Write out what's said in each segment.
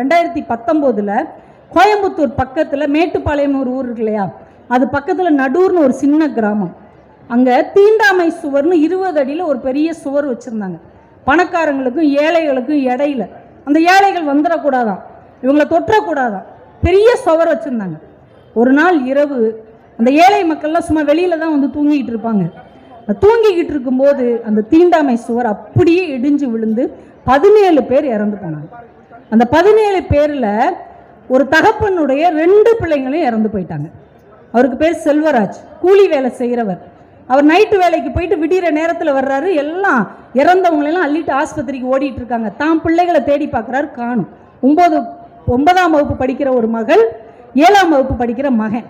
ரெண்டாயிரத்தி பத்தொம்போதில் கோயம்புத்தூர் பக்கத்தில் மேட்டுப்பாளையம்னு ஒரு ஊர் இருக்கு இல்லையா? அது பக்கத்தில் நடூர்னு ஒரு சின்ன கிராமம். அங்கே தீண்டாமை சுவர்னு இருபது அடியில் ஒரு பெரிய சுவர் வச்சுருந்தாங்க. பணக்காரங்களுக்கும் ஏழைகளுக்கும் இடையில. அந்த ஏழைகள் வந்துடக்கூடாதாம் இவங்களை தொற்றக்கூடாதாம் பெரிய சுவர் வச்சுருந்தாங்க. ஒரு நாள் இரவு அந்த ஏழை மக்கள்லாம் சும்மா வெளியில தான் வந்து தூங்கிக்கிட்டு இருப்பாங்க. தூங்கிக்கிட்டு இருக்கும்போது அந்த தீண்டாமை சுவர் அப்படியே இடிஞ்சு விழுந்து பதினேழு பேர் இறந்து போனாங்க. அந்த பதினேழு பேரில் ஒரு தகப்பனுடைய ரெண்டு பிள்ளைங்களும் இறந்து போயிட்டாங்க. அவருக்கு பேர் செல்வராஜ். கூலி வேலை செய்கிறவர் அவர் நைட்டு வேலைக்கு போயிட்டு விடிகிற நேரத்தில் வர்றாரு. எல்லாம் இறந்தவங்களெல்லாம் அள்ளிட்டு ஆஸ்பத்திரிக்கு ஓடிட்டு இருக்காங்க. தான் பிள்ளைகளை தேடி பார்க்குறாரு காணும். ஒம்பது ஒன்பதாம் வகுப்பு படிக்கிற ஒரு மகள் ஏழாம் வகுப்பு படிக்கிற மகன்.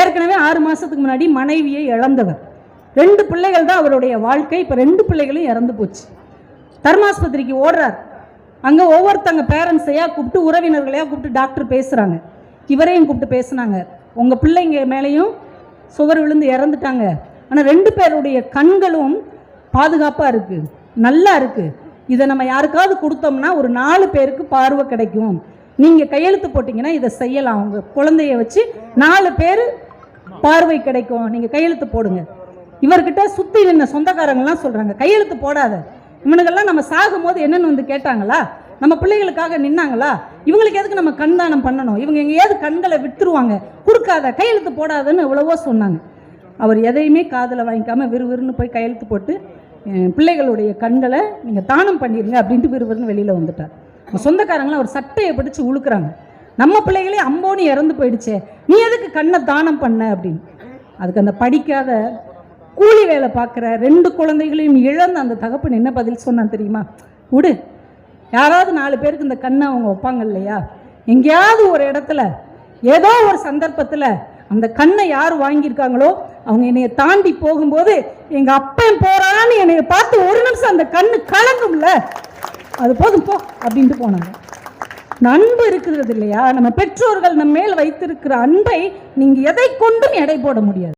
ஏற்கனவே ஆறு மாதத்துக்கு முன்னாடி மனைவியை இழந்தவர். ரெண்டு பிள்ளைகள் தான் அவருடைய வாழ்க்கை. இப்போ ரெண்டு பிள்ளைகளும் இறந்து போச்சு. தர்மாஸ்பத்திரிக்கு ஓடுறார். அங்கே ஒவ்வொருத்தங்க பேரண்ட்ஸையா கூப்பிட்டு உறவினர்களையா கூப்பிட்டு டாக்டர் பேசுகிறாங்க இவரையும் கூப்பிட்டு பேசுனாங்க. உங்கள் பிள்ளைங்க மேலேயும் சுவர் விழுந்து இறந்துட்டாங்க. ஆனால் ரெண்டு பேருடைய கண்களும் பாதுகாப்பாக இருக்குது நல்லா இருக்குது இதை நம்ம யாருக்காவது கொடுத்தோம்னா ஒரு நாலு பேருக்கு பார்வை கிடைக்கும். நீங்கள் கையெழுத்து போட்டிங்கன்னா இதை செய்யலாம். உங்கள் குழந்தைய வச்சு நாலு பேர் பார்வை கிடைக்கும். நீங்கள் கையெழுத்து போடுங்க. இவர்கிட்ட சுற்றி நின்ன சொந்தக்காரங்களாம் சொல்கிறாங்க கையெழுத்து போடாத. இவனுங்கெல்லாம் நம்ம சாகும்போது என்னென்னு வந்து கேட்டாங்களா? நம்ம பிள்ளைகளுக்காக நின்னாங்களா? இவங்களுக்கு எதுக்கு நம்ம கண் தானம் பண்ணணும்? இவங்க எங்கேயாவது கண்களை விட்டுருவாங்க. கொடுக்காத கையெழுத்து போடாதன்னு எவ்வளவோ சொன்னாங்க. அவர் எதையுமே காதில் வாங்கிக்காமல் விறுவிறுன்னு போய் கையெழுத்து போட்டு பிள்ளைகளுடைய கண்களை நீங்கள் தானம் பண்ணிடுங்க அப்படின்ட்டு விறுவிறுன்னு வெளியில் வந்துட்டார். நம்ம சொந்தக்காரங்களாம் ஒரு சட்டையை பிடிச்சு உழுக்கிறாங்க. நம்ம பிள்ளைகளே அம்போனி இறந்து போயிடுச்சே. நீ எதுக்கு கண்ணை தானம் பண்ண அப்படின்னு. அதுக்கு அந்த படிக்காத கூலி வேலை பார்க்குற ரெண்டு குழந்தைகளையும் இழந்த அந்த தகப்பன் என்ன பதில் சொன்னான் தெரியுமா? விடு. யாராவது நாலு பேருக்கு இந்த கண்ணை அவங்க வைப்பாங்க இல்லையா? எங்கேயாவது ஒரு இடத்துல ஏதோ ஒரு சந்தர்ப்பத்தில் அந்த கண்ணை யார் வாங்கியிருக்காங்களோ அவங்க என்னைய தாண்டி போகும்போது எங்கள் அப்பன் போகிறான்னு என்னைய பார்த்து ஒரு நிமிஷம் அந்த கண்ணு கலங்கும்ல. அது போதும் போ அப்படின்ட்டு போனாங்க. அன்பு இருக்கிறது இல்லையா? நம்ம பெற்றோர்கள் நம்ம மேல் வைத்திருக்கிற அன்பை நீங்கள் எதை கொண்டும் எடை போட முடியாது.